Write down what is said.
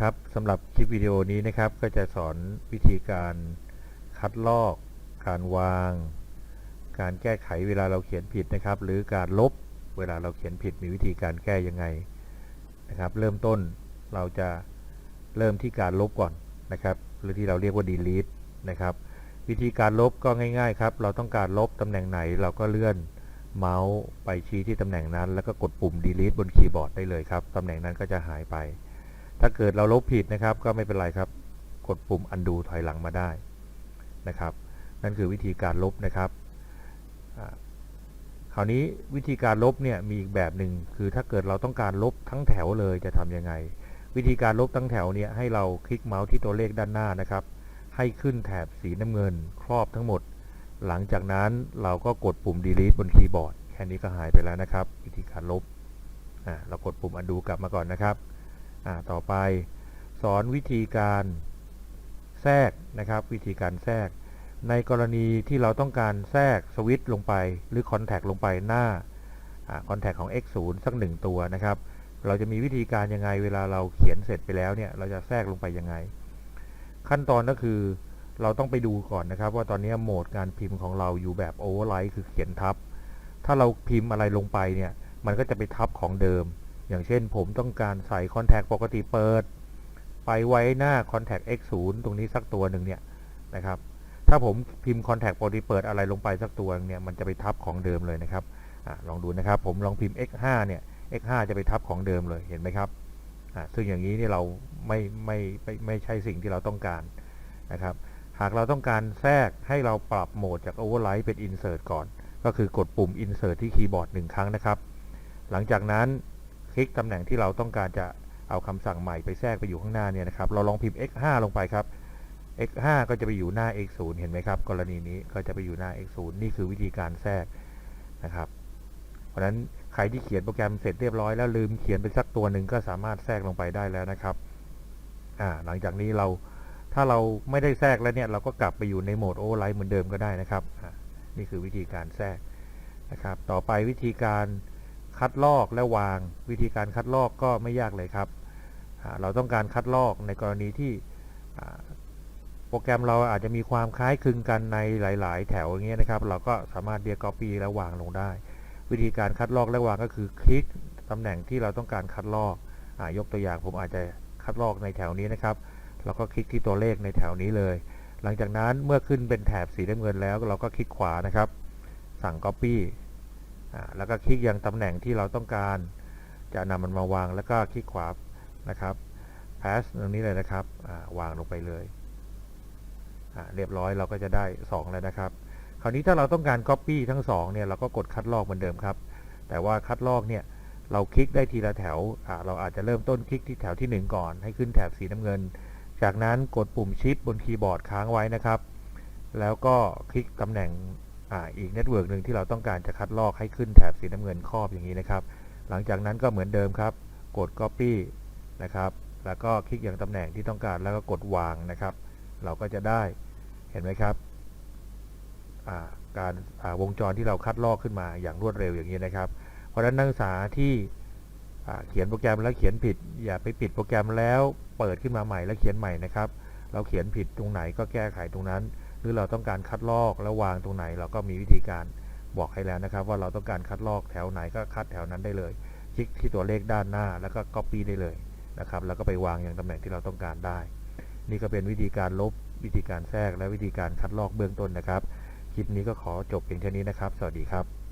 ครับสำหรับคลิปวิดีโอนี้นะครับ ก็จะสอนวิธีการคัดลอก การวาง การแก้ไขเวลาเราเขียนผิดนะครับ หรือการลบเวลาเราเขียนผิดมีวิธีการแก้ยังไงนะครับ เริ่มต้นเราจะเริ่มที่การลบก่อนนะครับ หรือที่เราเรียกว่า delete นะครับ วิธีการลบก็ง่าย ๆ ครับ เราต้องการลบตำแหน่งไหนเราก็เลื่อนเมาส์ไปชี้ที่ตำแหน่งนั้น แล้วก็กดปุ่ม delete บนคีย์บอร์ดได้เลยครับตำแหน่งนั้นก็จะหายไป ถ้าเกิดเราลบผิดนะครับ ก็ไม่เป็นไรครับ กดปุ่ม undo ถอยหลังมาได้นะครับ นั่นคือวิธีการลบนะครับคราวนี้วิธีการลบเนี่ยมีอีกแบบหนึ่งคือถ้าเกิดเราต้องการลบทั้งแถวเลยจะทำยังไง วิธีการลบทั้งแถวเนี่ยให้เราคลิกเมาส์ที่ตัวเลขด้านหน้านะครับ ให้ขึ้นแถบสีน้ำเงิน ครอบทั้งหมด หลังจากนั้นเราก็กดปุ่ม delete บนคีย์บอร์ดแค่นี้ก็หายไปแล้วนะครับ วิธีการลบอ่าเรากดปุ่ม undo กลับมาก่อนนะครับ ต่อไป สอนวิธีการแทรกนะครับ วิธีการแทรก ในกรณีที่เราต้องการแทรกสวิตช์ลงไป หรือคอนแทคลงไปหน้าคอนแทคของ X0 สักหนึ่งตัวนะครับ เราจะมีวิธีการยังไงเวลาเราเขียนเสร็จไปแล้วเนี่ยเราจะแทรกลงไปยังไง ขั้นตอนก็คือเราต้องไปดูก่อนนะครับ ว่าตอนนี้โหมดการพิมพ์ของเราอยู่แบบโอเวอร์ไลท์คือเขียนทับ ถ้าเราพิมพ์อะไรลงไปเนี่ย มันก็จะไปทับของเดิม อย่างเช่นผมต้องการใส่คอนแทคปกติเปิด ไปไว้หน้าคอนแทค X0 ตรงนี้สักตัวหนึ่งเนี่ยนะครับถ้าผมพิมพ์คอนแทคปกติเปิดอะไรลงไปสักตัวเนี่ยมันจะไปทับของเดิมเลยนะครับอลองดูนะครับผมลองพิมพ์ x5 เนี่ย x5 จะไปทับของเดิมเลยเห็นไหมครับซึ่งอย่างนี้นี่เราไม่ไม่ไม่ไม่ใช่สิ่งที่เราต้องการนะครับหากเราต้องการแทรกให้เราปรับโหมดจาก Override เป็น Insert ก่อน ก็คือกดปุ่ม Insert ที่คีย์บอร์ดหนึ่งครั้งนะครับ หลังจากนั้น ลิกตำแหน่งที่เราต้องการจะเอาคำสั่งใหม่ไปแทรกไปอยู่ข้างหน้าเนี่ยนะครับเราลองพิมพ์ x5 ลงไปครับ x5 ก็จะไปอยู่หน้า x0 เห็นไหมครับ กรณีนี้ก็จะไปอยู่หน้า x0 นี่คือวิธีการแทรกนะครับ เพราะฉะนั้นใครที่เขียนโปรแกรมเสร็จเรียบร้อยแล้วลืมเขียนไปสักตัวหนึ่งก็สามารถแทรกลงไปได้แล้วนะครับอ่าหลังจากนี้เราถ้าเราไม่ได้แทรกแล้วเนี่ยเราก็กลับไปอยู่ในโหมดโอเวอร์ไลท์เหมือนเดิมก็ได้นะครับ นี่คือวิธีการแทรกนะครับ ต่อไปวิธีการ คัดลอกและวาง วิธีการคัดลอกก็ไม่ยากเลยครับเราต้องการคัดลอกในกรณีที่โปรแกรมเราอาจจะมีความคล้ายคลึงกันในหลาย ๆ แถวอย่างเงี้ยนะครับ เราก็สามารถเดียก Copy แล้ววางลงได้ วิธีการคัดลอกและวางก็คือคลิกตำแหน่งที่เราต้องการคัดลอกอยกตัวอย่างผมอาจจะคัดลอกในแถวนี้นะครับเราก็คลิกที่ตัวเลขในแถวนี้เลย หลังจากนั้นเมื่อขึ้นเป็นแถบสีน้ำเงินแล้วเราก็คลิกขวานะครับ สั่ง copy แล้วก็คลิกยังตำแหน่งที่เราต้องการ จะนำมันมาวางแล้วก็คลิกขวานะครับ pass ตรงนี้เลยนะครับวางลงไปเลยเรียบร้อยเราก็จะได้ 2 แล้วนะครับ คราวนี้ถ้าเราต้องการ Copy ทั้ง 2 เนี่ยเราก็กดคัดลอกเหมือนเดิมครับ แต่ว่าคัดลอกเนี่ยเราคลิกได้ทีละแถว เราอาจจะเริ่มต้นคลิกที่แถวที่ 1 ก่อน ให้ขึ้นแถบสีน้ำเงิน จากนั้นกดปุ่มชิปบนคีย์บอร์ดค้างไว้นะครับ แล้วก็คลิกตำแหน่ง อีกเน็ตเวิร์กหนึ่งที่เราต้องการจะคัดลอกให้ขึ้นแถบสีน้ำเงินครอบอย่างนี้นะครับ หลังจากนั้นก็เหมือนเดิมครับ กด Copy นะครับ แล้วก็คลิกอย่างตำแหน่งที่ต้องการแล้วก็กดวางนะครับ เราก็จะได้เห็นไหมครับการวงจรที่เราคัดลอกขึ้นมาอย่างรวดเร็วอย่างนี้นะครับ เพราะฉะนั้นนักศึกษาที่เขียนโปรแกรมแล้วเขียนผิด อย่าไปปิดโปรแกรมแล้วเปิดขึ้นมาใหม่แล้วเขียนใหม่นะครับ เราเขียนผิดตรงไหนก็แก้ไขตรงนั้น หรือเราต้องการคัดลอกแล้ววางตรงไหน เราก็มีวิธีการบอกให้แล้วนะครับ ว่าเราต้องการคัดลอกแถวไหนก็คัดแถวนั้นได้เลย คลิกที่ตัวเลขด้านหน้าแล้วก็ Copy ได้เลยนะครับ แล้วก็ไปวางอย่างตำแหน่งที่เราต้องการได้ นี่ก็เป็นวิธีการลบวิธีการแทรกและวิธีการคัดลอกเบื้องต้นนะครับ คลิปนี้ก็ขอจบเพียงเท่านี้นะครับ สวัสดีครับ